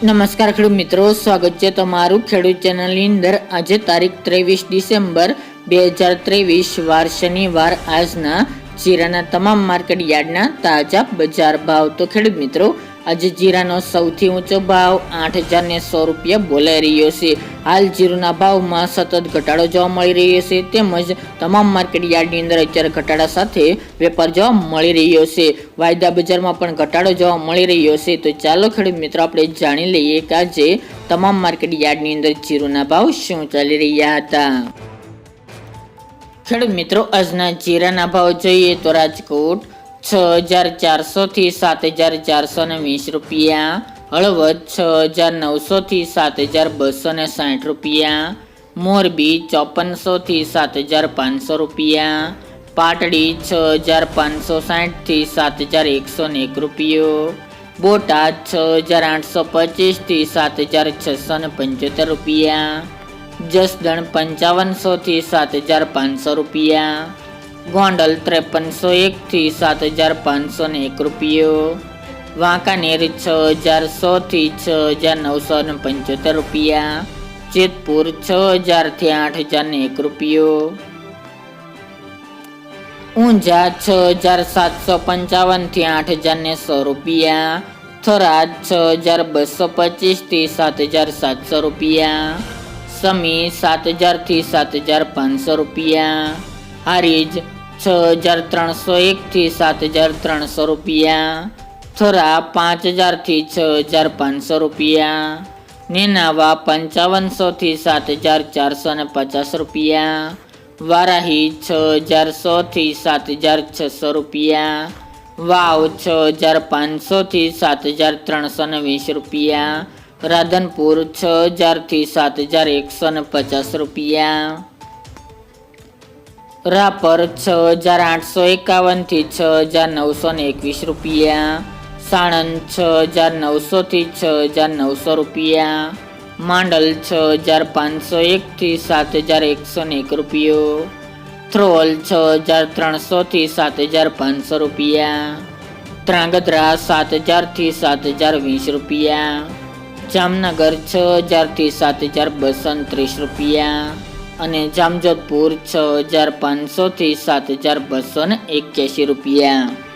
નમસ્કાર ખેડૂત મિત્રો, સ્વાગત છે તમારું ખેડૂત ચેનલની અંદર. આજે તારીખ ત્રેવીસ ડિસેમ્બર બે હજાર ત્રેવીસ, વાર શનિવાર. આજના જીરાના તમામ માર્કેટ યાર્ડના તાજા બજાર ભાવ. તો ખેડૂત મિત્રો આજે જીરાનો સૌથી ઊંચો ભાવ આઠ હજાર ને સો રૂપિયા બોલાઈ રહ્યો છે. હાલ જીરુના ભાવમાં સતત ઘટાડો જોવા મળી રહ્યો છે તેમજ તમામ માર્કેટ યાર્ડની અંદર અત્યારે ઘટાડા સાથે વેપાર જોવા મળી રહ્યો છે. વાયદા બજારમાં પણ ઘટાડો જોવા મળી રહ્યો છે. તો ચાલો ખેડૂત મિત્રો, આપણે જાણી લઈએ કે આજે તમામ માર્કેટ યાર્ડની અંદર જીરુના ભાવ શું ચાલી રહ્યા હતા. ખેડૂત મિત્રો, આજના જીરાના ભાવ જોઈએ તો રાજકોટ છ હજાર ચારસોથી સાત હજાર ચારસો ને વીસ રૂપિયા. હળવદ છ હજાર નવસોથી સાત હજાર બસો ને સાઠ રૂપિયા. મોરબી ચોપનસોથી સાત હજાર પાંચસો રૂપિયા. પાટડી છ હજાર પાંચસો સાઠથી સાત હજાર એકસો ને એક રૂપિયો. બોટાદ છ હજાર આઠસો પચીસથી સાત હજાર છસો ને પંચોતેર રૂપિયા. જસદણ પંચાવનસોથી સાત હજાર પાંચસો રૂપિયા. ગોંડલ ત્રેપનસો એકથી સાત હજાર પાંચસો ને એક રૂપિયો. વાંકાનેર છ હજાર સોથી છ હજાર નવસો ને પંચોતેર રૂપિયા. જેતપુર છ હજારથી આઠ હજાર ને એક રૂપિયો. ઊંઝા છ હજાર સાતસો પંચાવનથી આઠ હજાર ને સો રૂપિયા. થરાદ છ હજાર બસો પચીસથી સાત હજાર સાતસો રૂપિયા. સમી સાત હજારથી સાત હજાર પાંચસો રૂપિયા. હારીજ છ હજાર ત્રણસો એકથી સાત હજાર ત્રણસો રૂપિયા. થરા પાંચ હજારથી છ હજાર પાંચસો રૂપિયા. નેનાવા પંચાવનસોથી સાત હજાર ચારસો ને પચાસ રૂપિયા. વારાહી છ હજાર સોથી સાત હજાર છસો રૂપિયા. વાવ છ હજાર પાંચસોથી સાત હજાર ત્રણસો ને વીસ રૂપિયા. રાધનપુર છ હજારથી સાત હજાર એકસો ને પચાસ રૂપિયા. રાપર છ હજાર આઠસો એકાવનથી છ હજાર નવસો ને એકવીસ રૂપિયા. સાણંદ છ હજાર નવસોથી છ હજાર નવસો રૂપિયા. માંડલ છ હજાર પાંચસો એકથી સાત હજાર એકસો ને એક રૂપિયો. થ્રોલ છ હજાર ત્રણસોથી સાત હજાર પાંચસો રૂપિયા. ત્રાંગધ્રા સાત હજારથી સાત હજાર વીસ રૂપિયા. જામનગર છ હજારથી સાત હજાર બસો ત્રીસ રૂપિયા. અને જામજોધપુર છ હજાર પાંચસોથી સાત હજાર બસો ને એક્યાસી રૂપિયા.